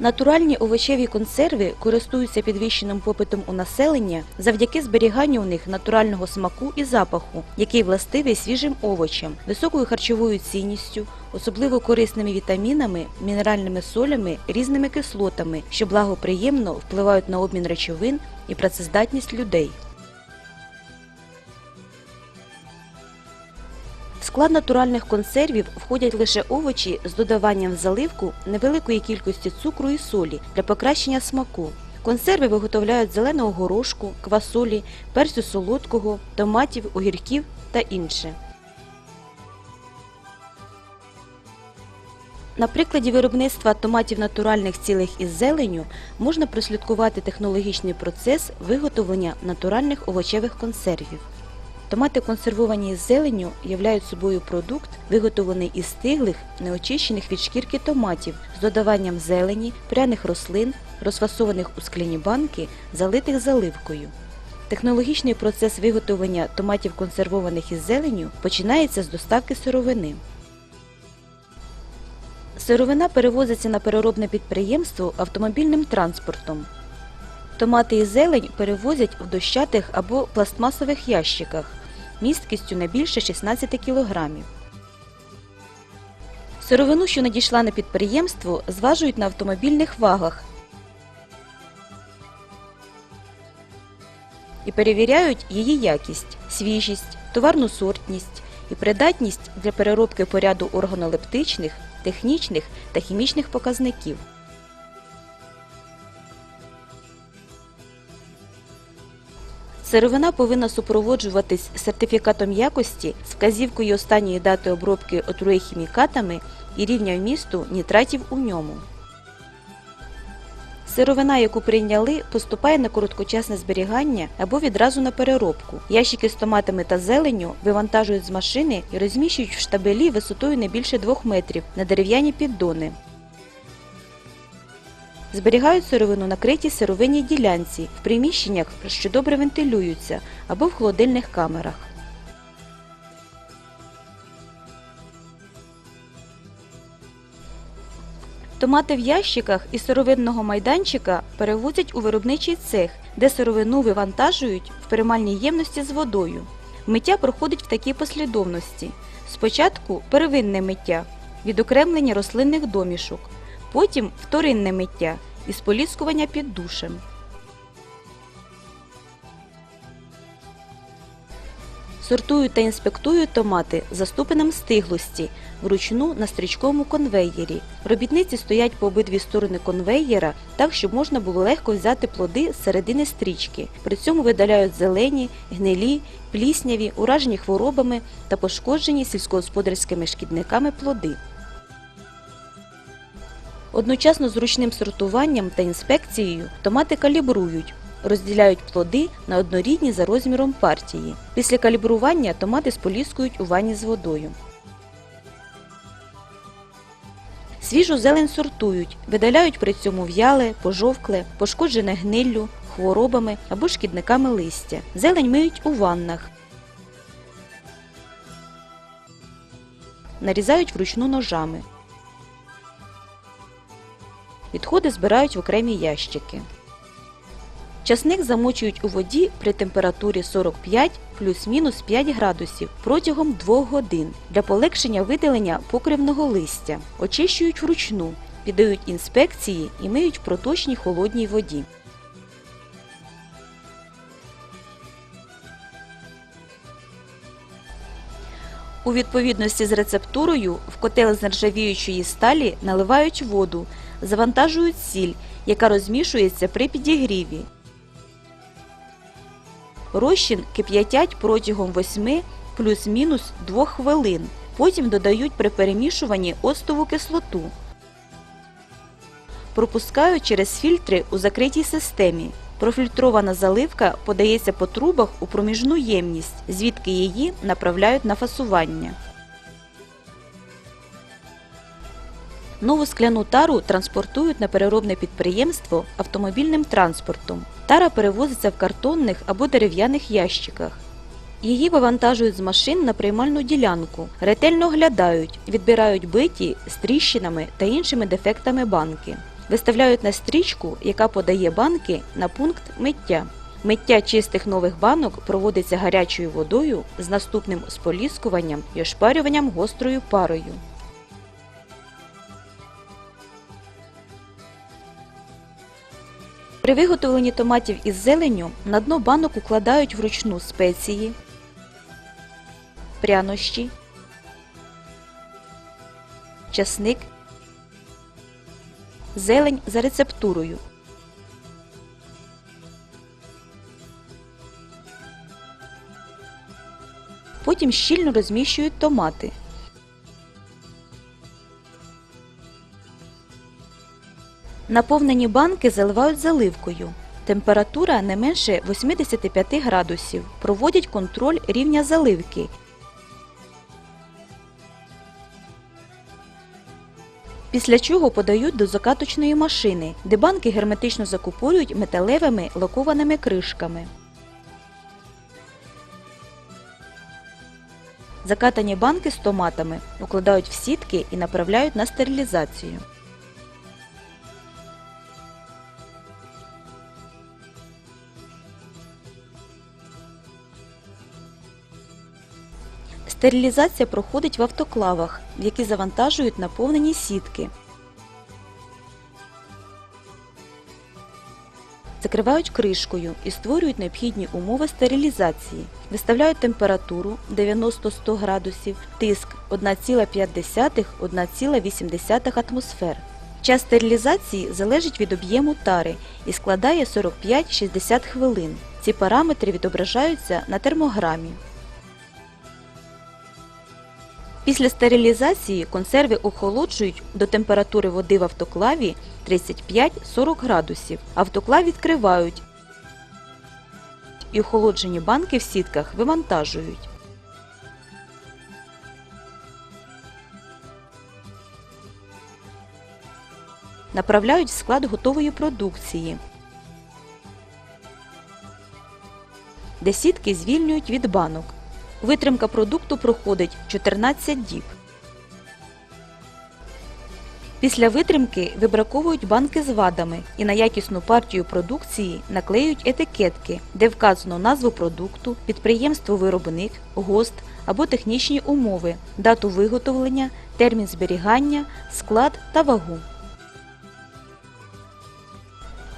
Натуральні овочеві консерви користуються підвищеним попитом у населення завдяки зберіганню у них натурального смаку і запаху, який властивий свіжим овочам, високою харчовою цінністю, особливо корисними вітамінами, мінеральними солями, різними кислотами, що благоприємно впливають на обмін речовин і працездатність людей. Склад натуральних консервів входять лише овочі з додаванням в заливку невеликої кількості цукру і солі для покращення смаку. Консерви виготовляють зеленого горошку, квасолі, перцю солодкого, томатів, огірків та інше. На прикладі виробництва томатів натуральних цілих із зеленю можна прослідкувати технологічний процес виготовлення натуральних овочевих консервів. Томати, консервовані із зеленню, являють собою продукт, виготовлений із стиглих, неочищених від шкірки томатів з додаванням зелені, пряних рослин, розфасованих у скляні банки, залитих заливкою. Технологічний процес виготовлення томатів, консервованих із зеленю, починається з доставки сировини. Сировина перевозиться на переробне підприємство автомобільним транспортом. Томати і зелень перевозять в дощатих або пластмасових ящиках місткістю не більше 16 кг. Сировину, що надійшла на підприємство, зважують на автомобільних вагах і перевіряють її якість, свіжість, товарну сортність і придатність для переробки по ряду органолептичних, технічних та хімічних показників. Сировина повинна супроводжуватись сертифікатом якості вказівкою останньої дати обробки отрує хімікатами і рівня вмісту нітратів у ньому. Сировина, яку прийняли, поступає на короткочасне зберігання або відразу на переробку. Ящики з томатами та зеленню вивантажують з машини і розміщують в штабелі висотою не більше 2 метрів на дерев'яні піддони. Зберігають сировину на критій сировинній ділянці в приміщеннях, що добре вентилюються, або в холодильних камерах. Томати в ящиках із сировинного майданчика перевозять у виробничий цех, де сировину вивантажують в перемальній ємності з водою. Миття проходить в такій послідовності. Спочатку первинне миття, відокремлення рослинних домішок, потім вторинне миття із поліскування під душем. Сортують та інспектують томати за ступенем стиглості вручну на стрічковому конвеєрі. Робітниці стоять по обидві сторони конвеєра так, щоб можна було легко взяти плоди з середини стрічки. При цьому видаляють зелені, гнилі, плісняві, уражені хворобами та пошкоджені сільськогосподарськими шкідниками плоди. Одночасно з ручним сортуванням та інспекцією томати калібрують, розділяють плоди на однорідні за розміром партії. Після калібрування томати споліскують у ванні з водою. Свіжу зелень сортують, видаляють при цьому в'яле, пожовкле, пошкоджене гниллю, хворобами або шкідниками листя. Зелень миють у ваннах. Нарізають вручну ножами. Відходи збирають в окремі ящики. Часник замочують у воді при температурі 45 плюс-мінус 5 градусів протягом 2 годин для полегшення видалення покривного листя. Очищують вручну, піддають інспекції і миють в проточній холодній воді. У відповідності з рецептурою в котел з нержавіючої сталі наливають воду, завантажують сіль, яка розмішується при підігріві. Розчин кип'ятять протягом 8 плюс-мінус 2 хвилин. Потім додають при перемішуванні оцтову кислоту. Пропускають через фільтри у закритій системі. Профільтрована заливка подається по трубах у проміжну ємність, звідки її направляють на фасування. Нову скляну тару транспортують на переробне підприємство автомобільним транспортом. Тара перевозиться в картонних або дерев'яних ящиках. Її вивантажують з машин на приймальну ділянку, ретельно оглядають, відбирають биті з тріщинами та іншими дефектами банки. Виставляють на стрічку, яка подає банки на пункт миття. Миття чистих нових банок проводиться гарячою водою з наступним споліскуванням і ошпарюванням гострою парою. При виготовленні томатів із зеленню на дно банок укладають вручну спеції, прянощі, часник, зелень за рецептурою. Потім щільно розміщують томати. Наповнені банки заливають заливкою. Температура не менше 85 градусів. Проводять контроль рівня заливки. Після чого подають до закаточної машини, де банки герметично закупорюють металевими лакованими кришками. Закатані банки з томатами укладають в сітки і направляють на стерилізацію. Стерилізація проходить в автоклавах, які завантажують наповнені сітки. Закривають кришкою і створюють необхідні умови стерилізації. Виставляють температуру 90-100 градусів, тиск 1,5-1,8 атмосфер. Час стерилізації залежить від об'єму тари і складає 45-60 хвилин. Ці параметри відображаються на термограмі. Після стерилізації консерви охолоджують до температури води в автоклаві 35-40 градусів. Автоклав відкривають і охолоджені банки в сітках вивантажують. Направляють в склад готової продукції, де сітки звільнюють від банок. Витримка продукту проходить 14 діб. Після витримки вибраковують банки з вадами і на якісну партію продукції наклеюють етикетки, де вказано назву продукту, підприємство-виробник, ГОСТ або технічні умови, дату виготовлення, термін зберігання, склад та вагу.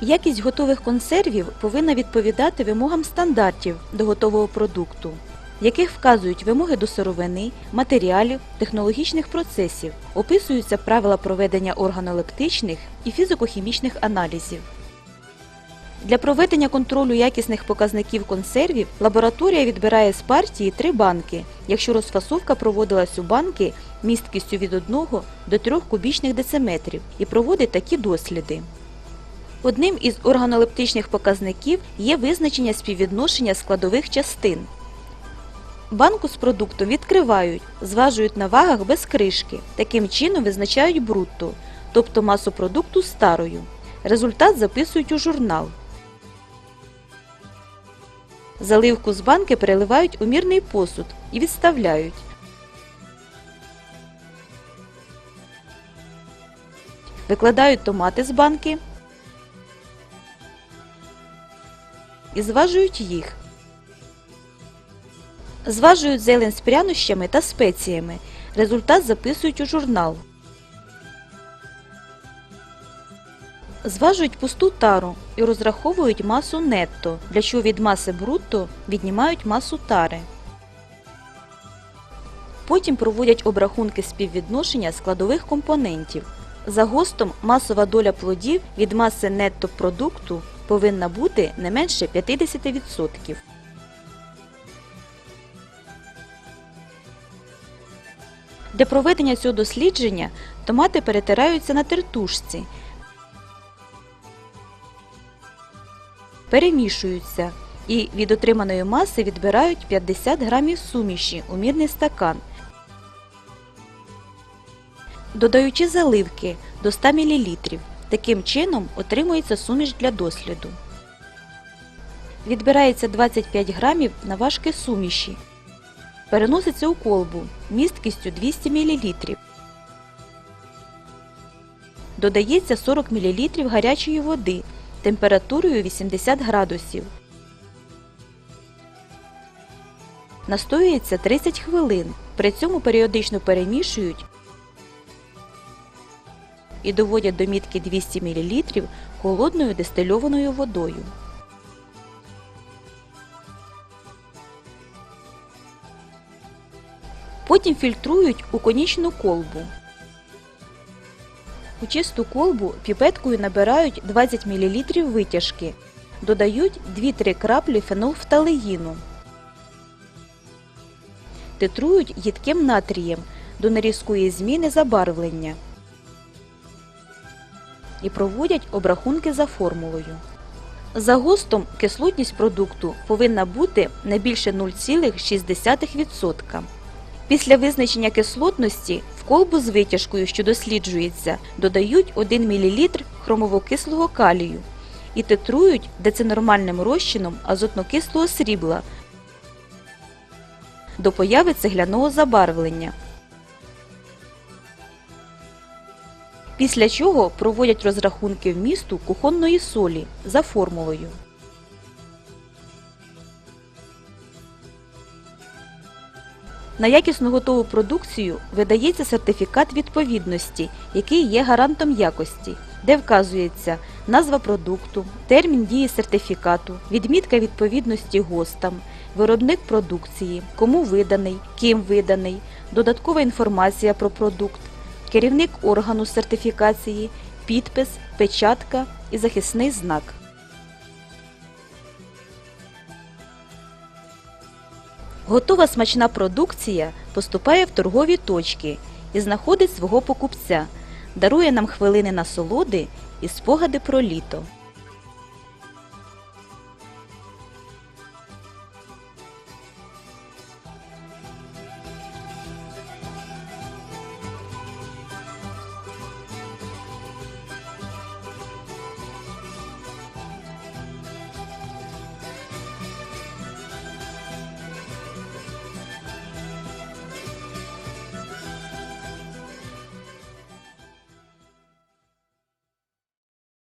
Якість готових консервів повинна відповідати вимогам стандартів до готового продукту в яких вказують вимоги до сировини, матеріалів, технологічних процесів, описуються правила проведення органолептичних і фізико-хімічних аналізів. Для проведення контролю якісних показників консервів лабораторія відбирає з партії три банки, якщо розфасовка проводилась у банки місткістю від 1 до 3 кубічних дециметрів і проводить такі досліди. Одним із органолептичних показників є визначення співвідношення складових частин. Банку з продуктом відкривають, зважують на вагах без кришки. Таким чином визначають брутто, тобто масу продукту старою. Результат записують у журнал. Заливку з банки переливають у мірний посуд і відставляють. Викладають томати з банки і зважують їх. Зважують зелень з прянощами та спеціями. Результат записують у журнал. Зважують пусту тару і розраховують масу нетто, для чого від маси брутто віднімають масу тари. Потім проводять обрахунки співвідношення складових компонентів. За ГОСТом масова доля плодів від маси нетто продукту повинна бути не менше 50%. Для проведення цього дослідження томати перетираються на тертушці, перемішуються і від отриманої маси відбирають 50 грамів суміші у мірний стакан, додаючи заливки до 100 мл. Таким чином отримується суміш для досліду. Відбирається 25 грамів на важки суміші. Переноситься у колбу місткістю 200 мл. додається 40 мл гарячої води температурою 80 градусів. Настоюється 30 хвилин. При цьому періодично перемішують і доводять до мітки 200 мл холодною дистильованою водою. Потім фільтрують у конічну колбу. У чисту колбу піпеткою набирають 20 мл витяжки. Додають 2-3 краплі фенолфталеїну. Титрують їдким натрієм до нерізкої зміни забарвлення і проводять обрахунки за формулою. За ГОСТом кислотність продукту повинна бути не більше 0,6%. Після визначення кислотності в колбу з витяжкою, що досліджується, додають 1 мл хромовокислого калію і титрують децинормальним розчином азотнокислого срібла до появи цегляного забарвлення. Після чого проводять розрахунки вмісту кухонної солі за формулою. На якісно готову продукцію видається сертифікат відповідності, який є гарантом якості, де вказується назва продукту, термін дії сертифікату, відмітка відповідності ГОСТам, виробник продукції, кому виданий, ким виданий, додаткова інформація про продукт, керівник органу сертифікації, підпис, печатка і захисний знак. Готова смачна продукція поступає в торгові точки і знаходить свого покупця, дарує нам хвилини насолоди і спогади про літо.